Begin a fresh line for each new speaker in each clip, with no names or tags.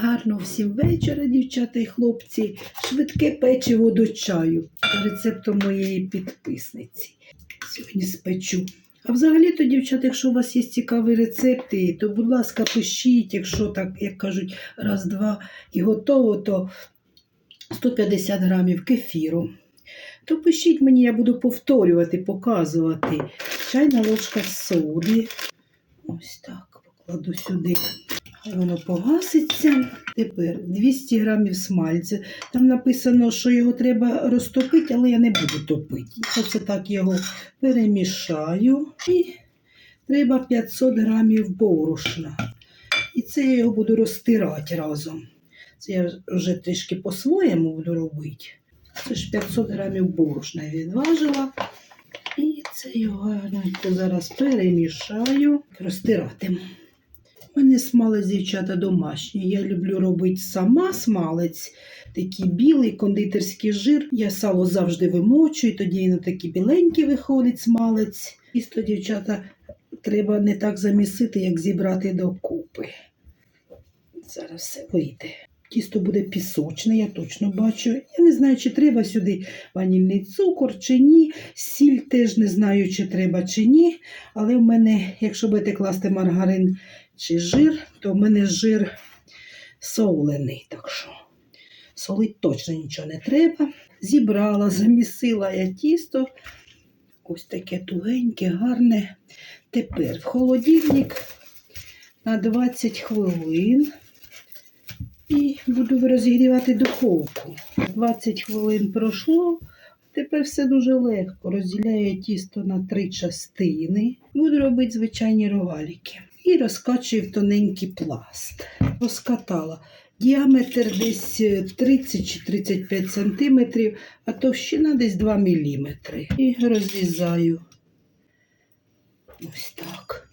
Гарно всім вечора, дівчата і хлопці. Швидке печиво до чаю. Рецептом моєї підписниці. Сьогодні спечу. А взагалі-то, дівчата, якщо у вас є цікаві рецепти, то, будь ласка, пишіть, якщо так, як кажуть, раз-два і готово, то 150 грамів кефіру. То пишіть мені, я буду повторювати, показувати. Чайна ложка соди. Ось так покладу сюди. Воно погаситься. Тепер 200 грамів смальця. Там написано, що його треба розтопити, але я не буду топити. Оце так його перемішаю. І треба 500 грамів борошна. І це я його буду розтирати разом. Це я вже трішки по-своєму буду робити. Це ж 500 грамів борошна я відважила. І це його гарненько зараз перемішаю, розтиратиму. Мене смалець, дівчата, домашній. Я люблю робити сама смалець, такий білий кондитерський жир. Я сало завжди вимочую, тоді на такий біленький виходить смалець. Тісто, дівчата, треба не так замісити, як зібрати докупи. Зараз все вийде. Тісто буде пісочне, я точно бачу. Я не знаю, чи треба сюди ванільний цукор чи ні. Сіль теж не знаю, чи треба чи ні. Але в мене, якщо будете класти маргарин чи жир, то в мене жир солений. Так що солить точно нічого не треба. Зібрала, замісила я тісто. Ось таке тугеньке, гарне. Тепер в холодильник на 20 хвилин. І буду розігрівати духовку. 20 хвилин пройшло. Тепер все дуже легко. Розділяю тісто на три частини. Буду робити звичайні рогаліки. І розкачую в тоненький пласт. Розкатала. Діаметр десь 30 чи 35 см, а товщина десь 2 мм. І розрізаю. Ось так.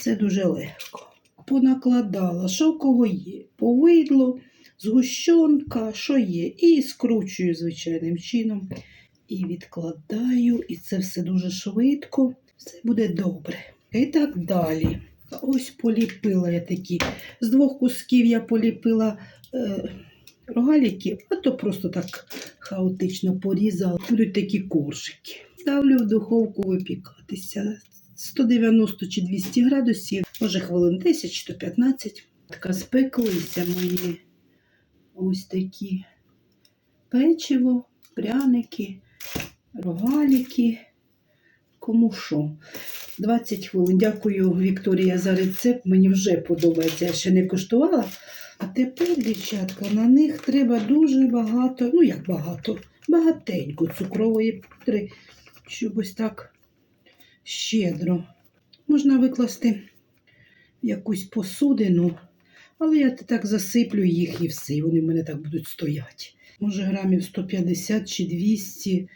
Це дуже легко понакладала, що в кого є. Повидло, згущенка, що є. І скручую звичайним чином. І відкладаю, і це все дуже швидко. Все буде добре. І так далі. Ось поліпила я такі. З двох кусків я поліпила е, рогаліки, а то просто так хаотично порізала. Будуть такі коржики. Ставлю в духовку випікатися. 190 чи 200 градусів, може хвилин 10 чи то 15. Така спеклися мої ось такі печиво, пряники, рогаліки. Кому що. 20 хвилин. Дякую, Вікторія, за рецепт. Мені вже подобається. Я ще не коштувала. А тепер, дівчатка, на них треба дуже багато, ну як багато, багатенько цукрової пудри, щоб ось так щедро. Можна викласти якусь посудину, але я так засиплю їх і все, і вони в мене так будуть стояти. Може, грамів 150 чи 200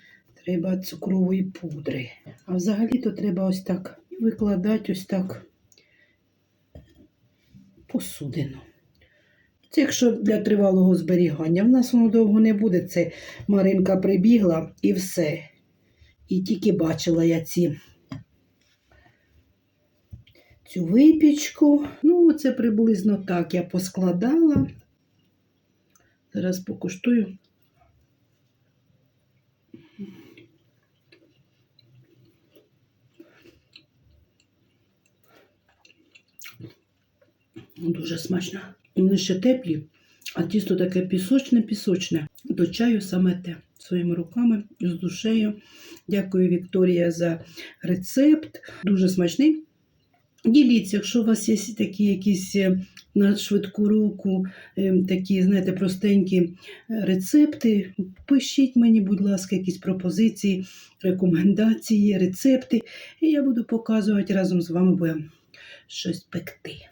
треба цукрової пудри. А взагалі-то треба ось так викладати ось так посудину. Це якщо для тривалого зберігання. В нас воно довго не буде. Це Маринка прибігла і все. І тільки бачила я ці цю випічку. Ну, це приблизно так я поскладала. Зараз покуштую. Дуже смачно. Вони ще теплі, а тісто таке пісочне-пісочне. До чаю саме те. Своїми руками з душею. Дякую, Вікторія, за рецепт. Дуже смачний. Діліться, якщо у вас є такі якісь е, на швидку руку, е, такі, знаєте, простенькі е, рецепти, пишіть мені, будь ласка, якісь пропозиції, рекомендації, рецепти, і я буду показувати разом з вами будемо щось пекти.